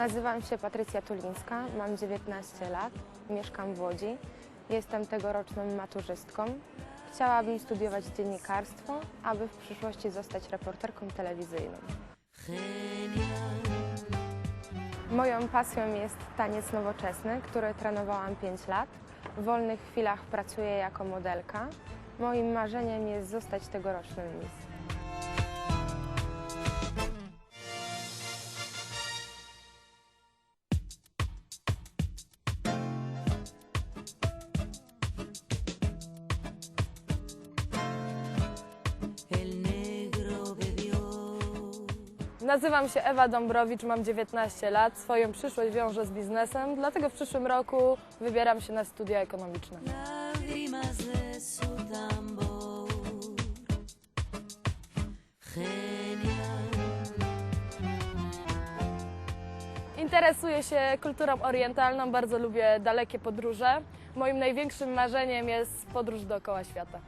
Nazywam się Patrycja Tulińska, mam 19 lat, mieszkam w Łodzi. Jestem tegoroczną maturzystką. Chciałabym studiować dziennikarstwo, aby w przyszłości zostać reporterką telewizyjną. Moją pasją jest taniec nowoczesny, który trenowałam 5 lat. W wolnych chwilach pracuję jako modelka. Moim marzeniem jest zostać tegoroczną Miss. Nazywam się Ewa Dąbrowicz, mam 19 lat, swoją przyszłość wiążę z biznesem, dlatego w przyszłym roku wybieram się na studia ekonomiczne. Interesuję się kulturą orientalną, bardzo lubię dalekie podróże. Moim największym marzeniem jest podróż dookoła świata.